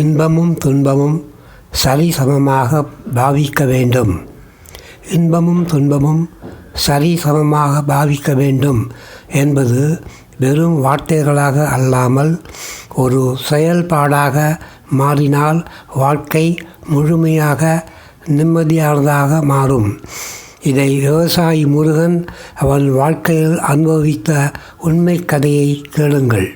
இன்பமும் துன்பமும் சரி சமமாக பாவிக்க வேண்டும். இன்பமும் துன்பமும் சரி சமமாக பாவிக்க வேண்டும் என்பது வெறும் வார்த்தைகளாக அல்லாமல் ஒரு செயல்பாடாக மாறினால் வாழ்க்கை முழுமையாக நிம்மதியானதாக மாறும். இதை விவசாயி முருகன் அவன் வாழ்க்கையில் அனுபவித்த உண்மை கதையை கேளுங்கள்.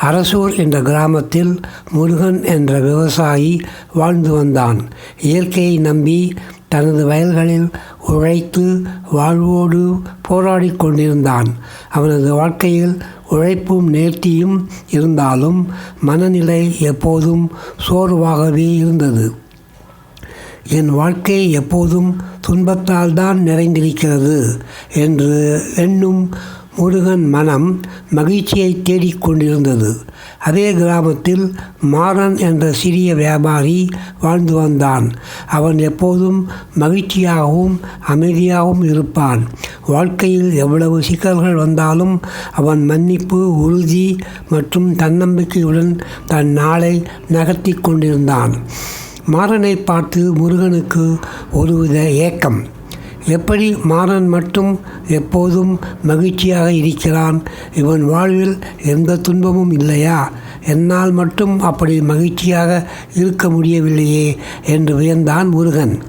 அரசூர் என்ற கிராமத்தில் முருகன் என்ற விவசாயி வாழ்ந்து வந்தான். இயற்கையை நம்பி தனது வயல்களில் உழைத்து வாழ்வோடு போராடி கொண்டிருந்தான். அவனது வாழ்க்கையில் உழைப்பும் நேர்த்தியும் இருந்தாலும் மனநிலை எப்போதும் சோர்வாகவே இருந்தது. என் வாழ்க்கை எப்போதும் துன்பத்தால் தான் நிறைந்திருக்கிறது என்று எண்ணும் முருகன் மனம் மகிழ்ச்சியை தேடிக்கொண்டிருந்தது அதே கிராமத்தில் மாறன் என்ற சிறிய வியாபாரி வாழ்ந்து வந்தான். அவன் எப்போதும் மகிழ்ச்சியாகவும் அமைதியாகவும் இருப்பான். வாழ்க்கையில் எவ்வளவு சிக்கல்கள் வந்தாலும் அவன் மன்னிப்பு உறுதி மற்றும் தன்னம்பிக்கையுடன் தன் நாளை நகர்த்தி கொண்டிருந்தான். மாறனை பார்த்து முருகனுக்கு ஒருவித ஏக்கம். எப்படி மாறன் மட்டும் எப்போதும் மகிழ்ச்சியாக இருக்கிறான்? இவன் வாழ்வில் எந்த துன்பமும் இல்லையா? என்னால் மட்டும் அப்படி மகிழ்ச்சியாக இருக்க முடியவில்லையே என்று வியந்தான் முருகன்.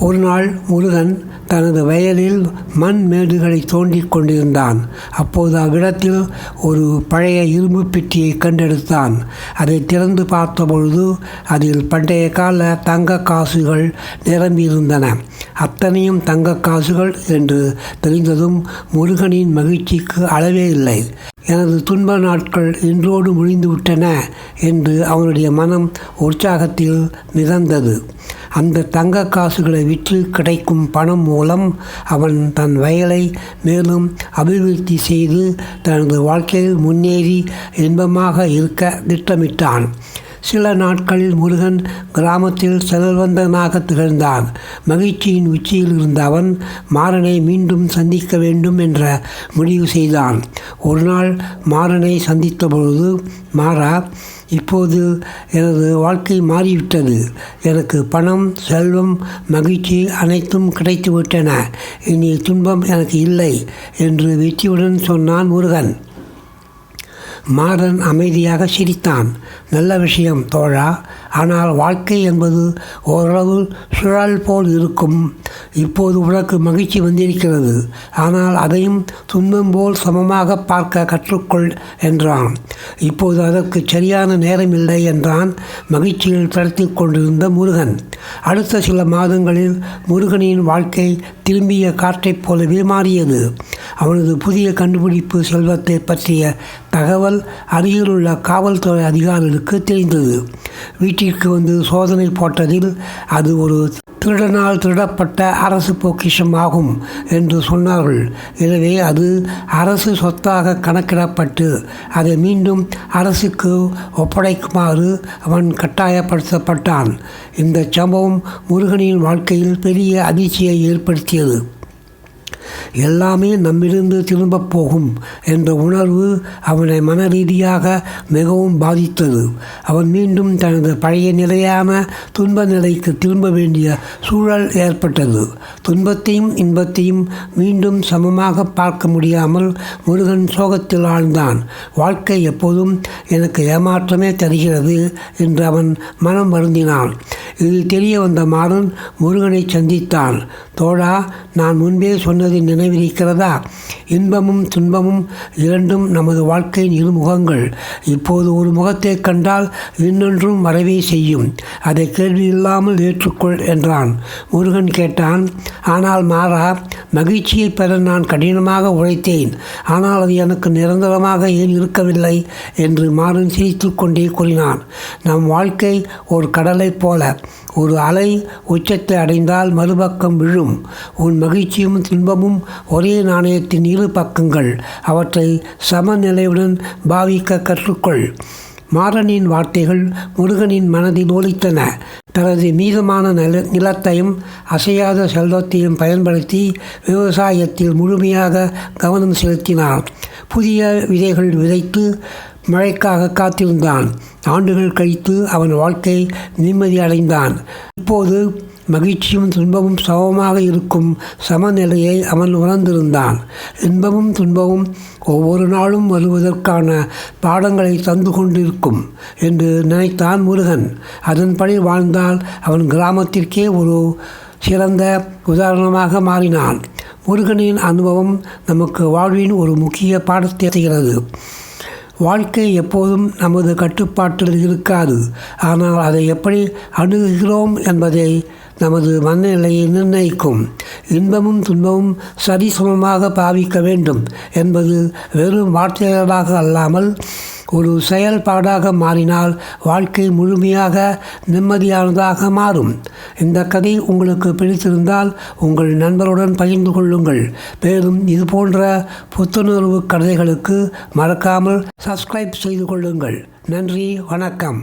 ஒரு நாள் முருகன் தனது வயலில் மண் மேடுகளை தோண்டிக் கொண்டிருந்தான். அப்போது அவ்விடத்தில் ஒரு பழைய இரும்பு பெட்டியை கண்டெடுத்தான். அதை திறந்து பார்த்தபொழுது அதில் பண்டைய கால தங்க காசுகள் நிரம்பியிருந்தன. அத்தனையும் தங்க காசுகள் என்று தெரிந்ததும் முருகனின் மகிழ்ச்சிக்கு அளவே இல்லை. எனது துன்ப நாட்கள் இன்றோடு முடிந்துவிட்டன என்று அவனுடைய மனம் உற்சாகத்தில் மிதந்தது. அந்த தங்க காசுகளை விற்று கிடைக்கும் பணம் மூலம் அவன் தன் வயலை மேலும் அபிவிருத்தி செய்து தனது வாழ்க்கையில் முன்னேறி இன்பமாக இருக்க திட்டமிட்டான். சில நாட்களில் முருகன் கிராமத்தில் செல்வந்தனாக திகழ்ந்தான். மகிழ்ச்சியின் உச்சியில் இருந்த அவன் மாறனை மீண்டும் சந்திக்க வேண்டும் என்ற முடிவு செய்தான். ஒரு நாள் மாறனை சந்தித்த பொழுது மாறா இப்போது எனது வாழ்க்கை மாறிவிட்டது. எனக்கு பணம் செல்வம் மகிழ்ச்சி அனைத்தும் கிடைத்துவிட்டன. இனி துன்பம் எனக்கு இல்லை என்று வெற்றியுடன் சொன்னான் முருகன். மாறன் அமைதியாக சிரித்தான். நல்ல விஷயம் தோழா. ஆனால் வாழ்க்கை என்பது ஓரளவு சுழல் போல் இருக்கும். இப்போது உனக்கு மகிழ்ச்சி வந்திருக்கிறது. ஆனால் அதையும் துன்பம் போல் சமமாக பார்க்க கற்றுக்கொள் என்றான். இப்போது அதற்கு சரியான நேரம் இல்லை என்றான் மகிழ்ச்சியில் தடுத்து கொண்டிருந்த முருகன். அடுத்த சில மாதங்களில் முருகனின் வாழ்க்கை திரும்பிய காற்றைப் போலவே மாறியது அவனது புதிய கண்டுபிடிப்பு செல்வத்தை பற்றிய தகவல் அருகிலுள்ள காவல்துறை அவருக்கு தெரிந்தது. வீட்டிற்கு வந்து சோதனை போட்டதில் அது ஒரு திருடனால் திருடப்பட்ட அரசு பொக்கிஷம் ஆகும் என்று சொன்னார்கள். எனவே அது அரசு சொத்தாக கணக்கிடப்பட்டு அதை மீண்டும் அரசுக்கு ஒப்படைக்குமாறு அவன் கட்டாயப்படுத்தப்பட்டான். இந்த சம்பவம் முருகனின் வாழ்க்கையில் பெரிய அதிர்ச்சியை ஏற்படுத்தியது. எல்லாமே நம்மிருந்து திரும்பப் போகும் என்ற உணர்வு அவனை மன ரீதியாக மிகவும் பாதித்தது. அவன் மீண்டும் தனது பழைய நிலையான துன்ப நிலைக்கு திரும்ப வேண்டிய சூழல் ஏற்பட்டது. துன்பத்தையும் இன்பத்தையும் மீண்டும் சமமாக பார்க்க முடியாமல் முருகன் சோகத்தில் ஆழ்ந்தான். வாழ்க்கை எப்போதும் எனக்கு ஏமாற்றமே தருகிறது என்று அவன் மனம் வருந்தினான். இது தெரிய வந்த மாறன் முருகனை சந்தித்தான். தோழா நான் முன்பே சொன்னது Canadá இன்பமும் துன்பமும் இரண்டும் நமது வாழ்க்கையின் இரு முகங்கள் இப்போது ஒரு முகத்தை கண்டால் இன்னொன்றும் வரவே செய்யும். அதை கேள்வி இல்லாமல் ஏற்றுக்கொள் என்றான். முருகன் கேட்டான் ஆனால் மாறா மகிழ்ச்சியை பெற நான் கடினமாக உழைத்தேன். ஆனால் அது எனக்கு நிரந்தரமாக ஏன் இருக்கவில்லை? என்று மாறன் சிரித்து கொண்டே கூறினான். நம் வாழ்க்கை ஒரு கடலைப் போல. ஒரு அலை உச்சத்தை அடைந்தால் மறுபக்கம் விழும். உன் மகிழ்ச்சியும் துன்பமும் ஒரே நாணயத்தின் இரு பக்கங்கள். அவற்றை சமநிலையுடன் பாவிக்க கற்றுக்கொள். மாறனின் வார்த்தைகள் முருகனின் மனதில் ஒலித்தன. தனது மீதமான நில நிலத்தையும் அசையாத செல்வத்தையும் பயன்படுத்தி விவசாயத்தில் முழுமையாக கவனம் செலுத்தினார். புதிய விதைகள் விதைத்து மழைக்காக காத்திருந்தான். ஆண்டுகள் கழித்து அவன் வாழ்க்கை நிம்மதி அடைந்தான். இப்போது மகிழ்ச்சியும் துன்பமும் சமமாக இருக்கும் சமநிலையை அவன் உணர்ந்திருந்தான். இன்பமும் துன்பமும் ஒவ்வொரு நாளும் வருவதற்கான பாடங்களை தந்து கொண்டிருக்கும் என்று நினைத்தான் முருகன். அதன்படி வாழ்ந்தால் அவன் கிராமத்திற்கே ஒரு சிறந்த உதாரணமாக மாறினான். முருகனின் அனுபவம் நமக்கு வாழ்வின் ஒரு முக்கிய பாடத்தை செய்கிறது வாழ்க்கை எப்போதும் நமது கட்டுப்பாட்டில் இருக்காது. ஆனால் அதை எப்படி அணுகுகிறோம் என்பதை நமது மனநிலையை நிர்ணயிக்கும். இன்பமும் துன்பமும் சரிசமமாக பாவிக்க வேண்டும் என்பது வெறும் வார்த்தைகளாக அல்லாமல் ஒரு செயல்பாடாக மாறினால் வாழ்க்கை முழுமையாக நிம்மதியானதாக மாறும். இந்த கதை உங்களுக்கு பிடித்திருந்தால் உங்கள் நண்பருடன் பகிர்ந்து கொள்ளுங்கள். மேலும் இது போன்ற புத்துணர்வு கதைகளுக்கு மறக்காமல் சப்ஸ்கிரைப் செய்து கொள்ளுங்கள். நன்றி வணக்கம்.